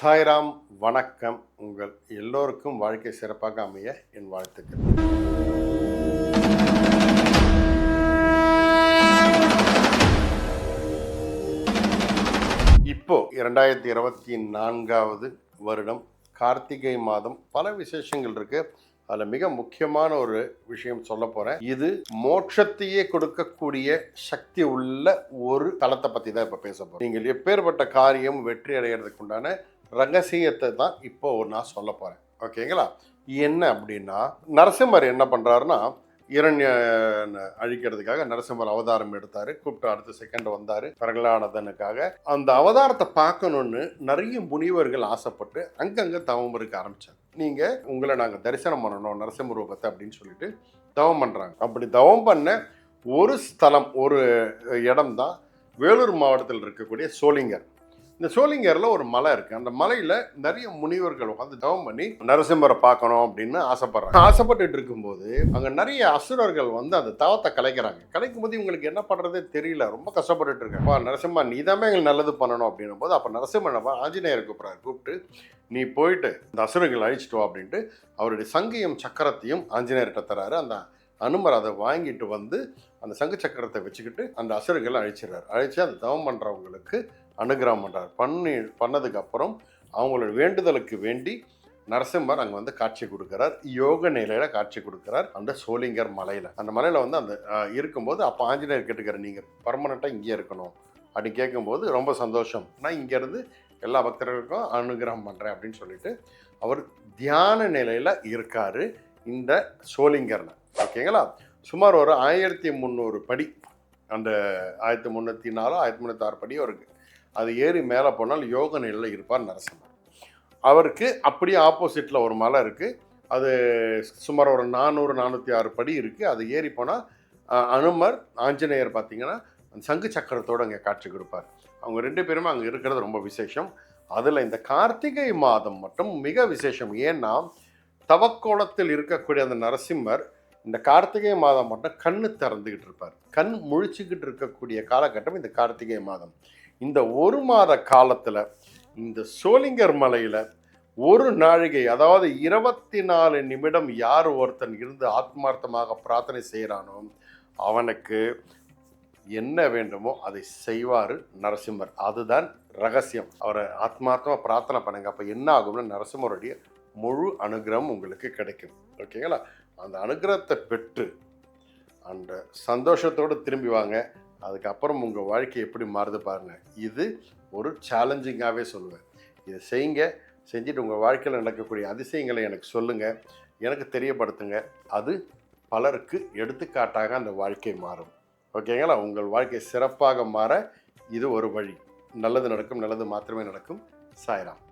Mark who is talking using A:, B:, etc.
A: சாய்ராம் வணக்கம். உங்கள் எல்லோருக்கும் வாழ்க்கை சிறப்பாக அமைய என் வாழ்த்துக்கள். இப்போ இரண்டாயிரத்தி இருபத்தி நான்காவது வருடம் கார்த்திகை மாதம் பல விசேஷங்கள் இருக்கு. அதில் மிக முக்கியமான ஒரு விஷயம் சொல்ல போகிறேன் இது மோட்சத்தையே கொடுக்கக்கூடிய சக்தி உள்ள ஒரு தளத்தை பற்றி தான் இப்போ பேச போகிறோம் நீங்கள் எப்பேற்பட்ட காரியம் வெற்றி அடைகிறதுக்கு உண்டான ரகசியத்தை தான் இப்போ நான் சொல்ல போகிறேன் ஓகேங்களா? என்ன அப்படின்னா நரசிம்மர் என்ன பண்ணுறாருன்னா இரண்ய அழிக்கிறதுக்காக நரசிம்மர் அவதாரம் எடுத்தார். கூப்பிட்டு அடுத்த செகண்ட் வந்தார் பிரகலானதனுக்காக. அந்த அவதாரத்தை பார்க்கணும்னு நிறைய முனிவர்கள் ஆசைப்பட்டு அங்கங்கே தவம் இருக்க ஆரம்பித்தாங்க நீங்கள் உங்களை நாங்கள் தரிசனம் பண்ணணும் நரசிம்ம ரூபத்தை அப்படின்னு சொல்லிட்டு தவம் பண்ணுறாங்க அப்படி தவம் பண்ண ஒரு ஸ்தலம் ஒரு இடம் தான் வேலூர் மாவட்டத்தில் இருக்கக்கூடிய சோளிங்கர். இந்த சோளிங்கர்ல ஒரு மலை இருக்கு. அந்த மலையில நிறைய முனிவர்கள் உட்காந்து தவம் பண்ணி நரசிம்மரை பார்க்கணும் அப்படின்னு ஆசைப்படுறாங்க. ஆசைப்பட்டுட்டு இருக்கும்போது அங்க நிறைய அசுரர்கள் வந்து அந்த தவத்தை கலைக்கிறாங்க. கலைக்கும் போது இவங்களுக்கு என்ன பண்றதே தெரியல. ரொம்ப கஷ்டப்பட்டுட்டு இருக்காங்க. நரசிம்மா நீ தான் எங்களுக்கு நல்லது பண்ணணும் அப்படின்னும் போது அப்ப நரசிம்மன் ஆஞ்சநேயர் கூப்பிடுறாரு. கூப்பிட்டு நீ போயிட்டு இந்த அசுரர்கள் அழிச்சிட்டு அப்படின்ட்டு அவருடைய சங்கையும் சக்கரத்தையும் ஆஞ்சநேயர்கிட்ட தராரு. அந்த அனுமர் அதை வாங்கிட்டு வந்து அந்த சங்கு சக்கரத்தை வச்சுக்கிட்டு அந்த அசுரர்களை அழிச்சிடுறார். அழிச்சு அந்த தவம் பண்றவங்களுக்கு அனுகிரகம் பண்ணுறார் பண்ணி பண்ணதுக்கப்புறம் அவங்களோட வேண்டுதலுக்கு வேண்டி நரசிம்மர் அங்கே வந்து காட்சி கொடுக்குறார். யோக நிலையில காட்சி கொடுக்குறார். அந்த சோளிங்கர் மலையில். அந்த மலையில் வந்து அந்த இருக்கும்போது அப்போ ஆஞ்சநேயர் கேட்டுக்கிறார் நீங்கள் பர்மனெண்ட்டாக இங்கே இருக்கணும். அப்படி கேட்கும்போது ரொம்ப சந்தோஷம். நான் இங்கேருந்து எல்லா பக்தர்களுக்கும் அனுகிரகம் பண்ணுறேன் அப்படின்னு சொல்லிட்டு அவர் தியான நிலையில் இருக்கார் இந்த சோலிங்கர்னு ஓகேங்களா சுமார் ஒரு ஆயிரத்தி முந்நூறு படி. அந்த ஆயிரத்தி முந்நூற்றி நாலு ஆயிரத்தி முந்நூற்றி ஆறு படியும் இருக்குது அது ஏறி மேலே போனால் யோக நிலையில் இருப்பார் நரசிம்மர். அவருக்கு அப்படியே ஆப்போசிட்டில் ஒரு மலை இருக்குது அது சுமார் ஒரு நானூறு நானூற்றி ஆறு படி இருக்குது அது ஏறி போனால் அனுமர் ஆஞ்சநேயர் பார்த்தீங்கன்னா அந்த சங்கு சக்கரத்தோடு அங்கே காட்சி கொடுப்பார். அவங்க ரெண்டு பேருமே அங்கே இருக்கிறது ரொம்ப விசேஷம். அதில் இந்த கார்த்திகை மாதம் மட்டும் மிக விசேஷம். ஏன்னா தவக்கோலத்தில் இருக்கக்கூடிய அந்த நரசிம்மர் இந்த கார்த்திகை மாதம் மட்டும் கண்ணு திறந்துக்கிட்டு இருப்பார். கண் முழிச்சுக்கிட்டு இருக்கக்கூடிய காலகட்டம் இந்த கார்த்திகை மாதம். இந்த ஒரு மாத காலத்தில் இந்த சோளிங்கர் மலையில் ஒரு நாழிகை அதாவது இருபத்தி நாலு நிமிடம் யார் ஒருத்தன் இருந்து ஆத்மார்த்தமாக பிரார்த்தனை செய்கிறானோ அவனுக்கு என்ன வேண்டுமோ அதை செய்வார் நரசிம்மர். அதுதான் ரகசியம். அவரை ஆத்மார்த்தமாக பிரார்த்தனை பண்ணுங்க. அப்போ என்ன ஆகும்னு நரசிம்மருடைய முழு அனுகிரகம் உங்களுக்கு கிடைக்கும். ஓகேங்களா? அந்த அனுகிரகத்தை பெற்று அந்த சந்தோஷத்தோடு திரும்பி வாங்க. அதுக்கப்புறம் உங்கள் வாழ்க்கை எப்படி மாறுது பாருங்கள் இது ஒரு சேலஞ்சிங்காகவே சொல்லுவேன். இதை செய்யுங்க. செஞ்சுட்டு உங்கள் வாழ்க்கையில் நடக்கக்கூடிய அதிசயங்களை எனக்கு சொல்லுங்கள் எனக்கு தெரியப்படுத்துங்க. அது பலருக்கு எடுத்துக்காட்டாக அந்த வாழ்க்கை மாறும். ஓகேங்களா? உங்கள் வாழ்க்கை சிறப்பாக மாற இது ஒரு வழி. நல்லது நடக்கும் நல்லது மாத்திரமே நடக்கும். சாய்ராம்.